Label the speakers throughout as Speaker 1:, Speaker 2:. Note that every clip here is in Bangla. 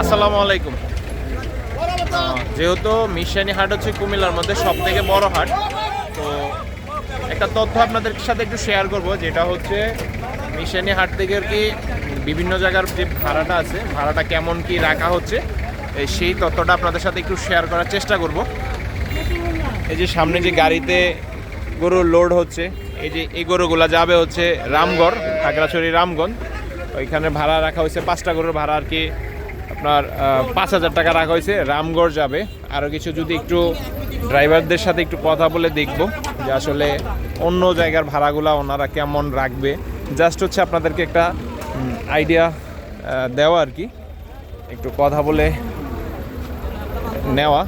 Speaker 1: আসসালামু আলাইকুম। যেহেতু মিশানি হাট হচ্ছে কুমিল্লার মধ্যে সব থেকে বড় হাট, তো একটা তথ্য আপনাদের সাথে একটু শেয়ার করব, যেটা হচ্ছে মিশানি হাট থেকে আর কি বিভিন্ন জায়গার যে ভাড়াটা আছে, ভাড়াটা কেমন কি রাখা হচ্ছে সেই তথ্যটা আপনাদের সাথে একটু শেয়ার করার চেষ্টা করব। এই যে সামনে যে গাড়িতে গরু লোড হচ্ছে, এই যে এই গরুগুলা যাবে হচ্ছে রামগড়, খাগড়াছড়ি, রামগঞ্জ, ওইখানে ভাড়া রাখা হয়েছে পাঁচটা গরুর ভাড়া আর কি আপনার পাঁচ হাজার টাকা রাখা হয়েছে রামগড় যাবে। আরও কিছু যদি একটু ড্রাইভারদের সাথে একটু কথা বলে দেখব যে আসলে অন্য জায়গার ভাড়াগুলা ওনারা কেমন রাখবে। জাস্ট হচ্ছে আপনাদেরকে একটা আইডিয়া দেওয়া আর কি। একটু কথা বলে নেওয়া।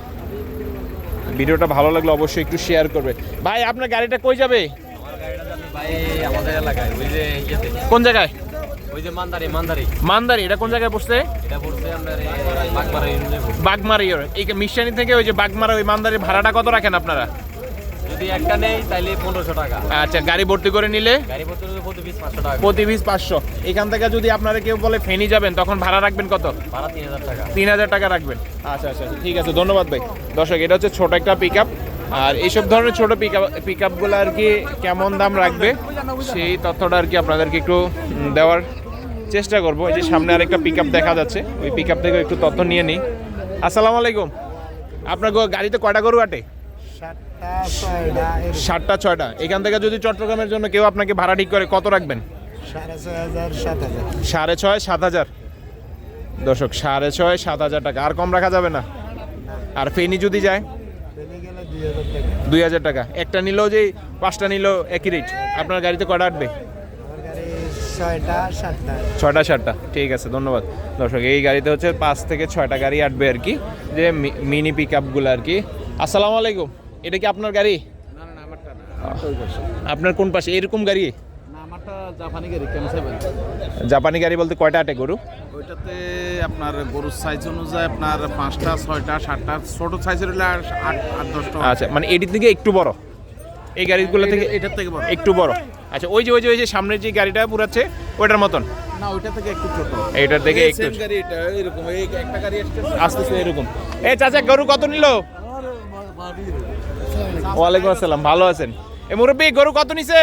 Speaker 1: ভিডিওটা ভালো লাগলে অবশ্যই একটু শেয়ার করবে। ভাই আপনার গাড়িটা কই যাবে? কোন জায়গায়?
Speaker 2: ওই যে মান্দারি মান্দারি।
Speaker 1: মানদারি এটা কোন জায়গায় পড়ছে?
Speaker 2: এটা পড়ছে এই বাগমারা ইউনিয়নে।
Speaker 1: বাগমারি এই মিশানি থেকে ওই যে বাগমারা ওই মানদারির ভাড়াটা কত রাখেন আপনারা?
Speaker 2: যদি একটা নেই তাইলে পনেরোশো টাকা।
Speaker 1: আচ্ছা গাড়ি ভর্তি করে নিলে?
Speaker 2: গাড়ি প্রতি বিশ পাঁচশো টাকা।
Speaker 1: প্রতি পিস পাঁচশো। এখান থেকে যদি আপনারা কেউ বলে ফেনি যাবেন তখন ভাড়া রাখবেন কত?
Speaker 2: ভাড়া তিন হাজার টাকা।
Speaker 1: তিন হাজার টাকা রাখবেন। আচ্ছা আচ্ছা আচ্ছা, ঠিক আছে ধন্যবাদ ভাই। দর্শক এটা হচ্ছে ছোট একটা পিক আর এইসব ধরনের ছোট পিক আপ পিক আপগুলো আর কি কেমন দাম রাখবে সেই তথ্যটা আর কি আপনাদেরকে একটু দেওয়ার চেষ্টা করব। এই যে সামনে আরেকটা পিক দেখা যাচ্ছে। ওই পিক থেকে একটু তথ্য নিয়ে নিই। আসসালামু আলাইকুম। আপনার গাড়িতে কয়টা গরু আটে?
Speaker 3: সাতটা, ছয়টা।
Speaker 1: এখান থেকে যদি চট্টগ্রামের জন্য কেউ আপনাকে ভাড়া ঠিক করে, কত রাখবেন?
Speaker 3: সাড়ে ছয়, সাত হাজার।
Speaker 1: দর্শক, সাড়ে ছয়, সাত হাজার টাকা। আর কম রাখা যাবে না। আর ফেনি যদি যায়?
Speaker 3: দুই হাজার টাকা।
Speaker 1: একটা নিলেও যে পাঁচটা নিলেও একই রেট আপনার গাড়িতে কটা আটবে?
Speaker 3: ছয়টা সাতটা।
Speaker 1: ছয়টা সাতটা। ঠিক আছে ধন্যবাদ। দর্শক এই গাড়িতে হচ্ছে পাঁচ থেকে ছয়টা গাড়ি আটবে আর কি। যে মিনি পিক আপগুলো আর কি। আসসালামু আলাইকুম। এটা কি আপনার গাড়ি?
Speaker 2: না না আমারটা
Speaker 1: আপনার কোন পাশে? এরকম গাড়ি?
Speaker 2: না আমারটা জাপানি গাড়ি কেন
Speaker 1: জাপানি গাড়ি বলতে কয়টা আটে গরু?
Speaker 4: ওইটাতে আপনার গরুর সাইজ অনুযায়ী আপনার পাঁচটা ছয়টা সাতটা ছোট সাইজের হলে আর আট আট দশটা
Speaker 1: আচ্ছা মানে এটির থেকে একটু বড়? এই গাড়িগুলো থেকে
Speaker 4: এটার থেকে বড়।
Speaker 1: একটু বড়? আচ্ছা ওই যে ওই যে ওই যে সামনের যে গাড়িটা পুরাচ্ছে ওটার মতন?
Speaker 4: না ওইটা থেকে একটু ছোট।
Speaker 1: এইটার থেকে একটু
Speaker 4: গাড়ি এটা এরকম এই একটা গাড়ি আসছে
Speaker 1: আসতেছে এরকম। এই চাচা গরু কত নিল? ওয়ালাইকুম আসসালাম ভালো আছেন? এ মুরব্বী গরু কত নিছে?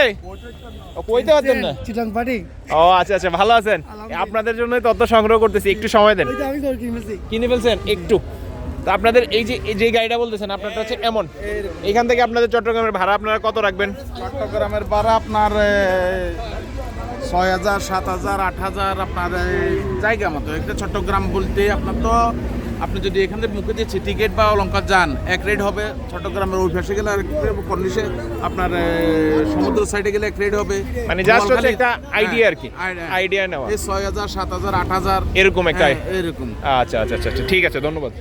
Speaker 1: ও, কইতে পারছেন না।
Speaker 3: চিটাং পাটি
Speaker 1: ও আচ্ছা আচ্ছা ভালো আছেন। আপনাদের জন্য তথ্য সংগ্রহ করতেছি একটু সময় দেন।
Speaker 3: আমি
Speaker 1: কিনে ফেলছেন একটু। তো আপনাদের এই যে যে গাড়িটা বলতেছেন, আপনারটা হচ্ছে এমন। এখান থেকে আপনাদের চট্টগ্রামের ভাড়া আপনারা কত রাখবেন?
Speaker 4: চট্টগ্রামের ভাড়া আপনার ছয় হাজার, সাত হাজার, আট হাজার, আপনার জায়গা মতো। একটা চট্টগ্রাম বলতে আপনার তো আপনি যদি এখান থেকে মুখে দিয়েছি টিকিট বা অলঙ্কার যান এক রেট হবে চট্টগ্রামের ওই পাশে গেলে আর কর্নিশে আপনার সমুদ্র সাইডে গেলে এক রেট হবে।
Speaker 1: মানে জাস্ট হচ্ছে একটা আইডিয়া আর কি
Speaker 4: হ্যাঁ,
Speaker 1: আইডিয়া নেওয়া।
Speaker 4: এই ছয় হাজার সাত হাজার আট হাজার।
Speaker 1: এরকম একটা
Speaker 4: হ্যাঁ, এরকম।
Speaker 1: আচ্ছা আচ্ছা আচ্ছা আচ্ছা, ঠিক আছে ধন্যবাদ।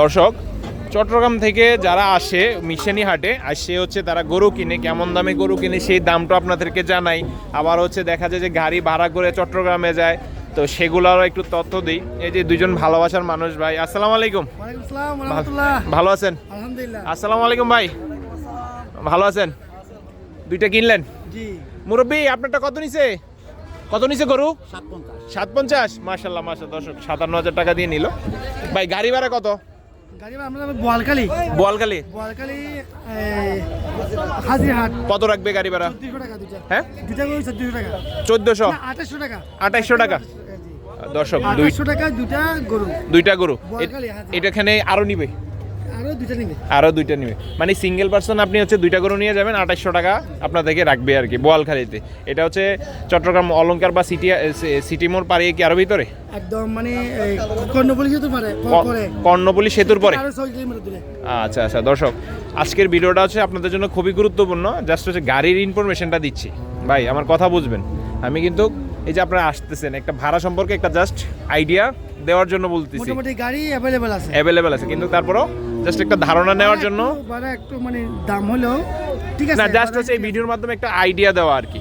Speaker 1: দর্শক চট্টগ্রাম থেকে যারা আসে মিশানি হাটে আর সে হচ্ছে তারা গরু কিনে কেমন দামে গরু কিনে সেই দামটা আপনাদেরকে জানাই। আবার হচ্ছে দেখা যায় যে গাড়ি ভাড়া করে চট্টগ্রামে যায় তো সেগুলোরও একটু তথ্য দিই। এই যে দুজন ভালোবাসার মানুষ ভাই আসসালামু আলাইকুম। ভালো আছেন? আসসালামু আলাইকুম ভাই। ভালো আছেন? দুইটা কিনলেন? মুরব্বী আপনারটা কত নিছে? কত নিছে গরু? সাত পঞ্চাশ মাসাল্লাহ মাসা দর্শক সাতান্ন হাজার টাকা দিয়ে নিল। ভাই গাড়ি ভাড়া কত?
Speaker 3: হাজিরহাট।
Speaker 1: কত রাখবে গাড়ি ভাড়া? হ্যাঁ?
Speaker 3: দুটা চোদ্দশো আঠাশশো টাকা।
Speaker 1: টাকা? দর্শক দুই
Speaker 3: আঠাশশো টাকা দুটা গরু।
Speaker 1: দুইটা গরু। এটা এখানে আরও নিবে? আরও দুইটা নিবে। মানে সিঙ্গেল পার্সন আপনি হচ্ছে দুইটা গরু নিয়ে যাবেন আঠাইশশো টাকা আপনার থেকে রাখবে আর কি বোয়ালখালীতে এটা হচ্ছে চট্টগ্রাম অলংকার বা সিটি সিটি মোড় পাড়িয়ে কি আরও ভিতরে?
Speaker 3: একদম মানে এই, কর্ণফুলী পারে পরে।
Speaker 1: কর্ণপল্লী সেতুর পরে? আচ্ছা আচ্ছা দর্শক আজকের ভিডিওটা হচ্ছে আপনাদের জন্য খুবই গুরুত্বপূর্ণ জাস্ট হচ্ছে গাড়ির ইনফরমেশনটা দিচ্ছি। ভাই আমার কথা বুঝবেন। আমি কিন্তু এই যে আপনারা আসতেছেন একটা ভাড়া সম্পর্কে একটা জাস্ট আইডিয়া দেওয়ার জন্য বলতেছি।
Speaker 3: মোটামুটি গাড়ি অ্যাভেলেবেল আছে।
Speaker 1: অ্যাভেলেবেল আছে কিন্তু তারপরও জাস্ট একটা ধারণা নেওয়ার জন্য।
Speaker 3: ভাড়া একটু মানে দাম হলেও ঠিক আছে
Speaker 1: না জাস্ট হচ্ছে এই ভিডিওর মাধ্যমে একটা আইডিয়া দেওয়া আর কি।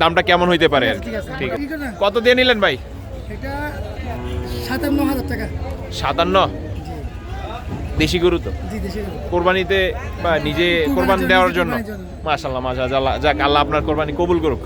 Speaker 1: দামটা কেমন হইতে পারে আর কি।
Speaker 3: ঠিক আছে
Speaker 1: কত দিয়ে নিলেন ভাই?
Speaker 3: এটা সাতান্ন হাজার টাকা।
Speaker 1: সাতান্ন? দেশি গরু তো। কোরবানিতে বা নিজে কোরবানি দেওয়ার
Speaker 3: জন্য।
Speaker 1: মাশাল্লাহ মাশাল্লাহ যাক আল্লাহ আপনার কোরবানি কবুল করুক।